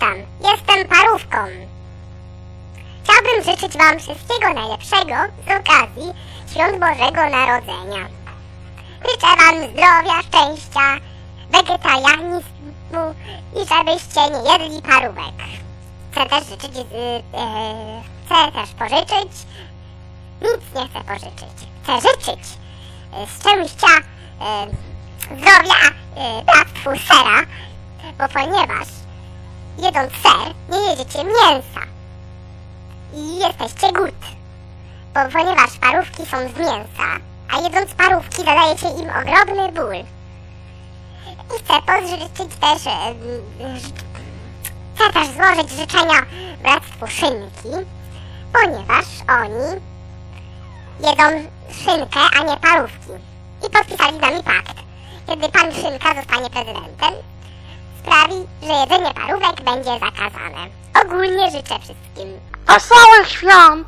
Witam, jestem parówką. Chciałbym życzyć Wam wszystkiego najlepszego z okazji Świąt Bożego Narodzenia. Życzę Wam zdrowia, szczęścia, wegetarianizmu i żebyście nie jedli parówek. Chcę też życzyć, y, y, chcę też pożyczyć, nic nie chcę pożyczyć. Chcę życzyć y, szczęścia, y, zdrowia, y, bractwu sera, bo ponieważ jedząc ser nie jedziecie mięsa i jesteście głód, bo ponieważ parówki są z mięsa, a jedząc parówki zadajecie im ogromny ból. I chcę pożyczyć też, e, chcę też złożyć życzenia Bractwu Szynki, ponieważ oni jedzą szynkę, a nie parówki. I podpisali z nami pakt. Kiedy pan Szynka zostanie prezydentem, sprawi, że jedzenie parówek będzie zakazane. Ogólnie życzę wszystkim Wesołych świąt!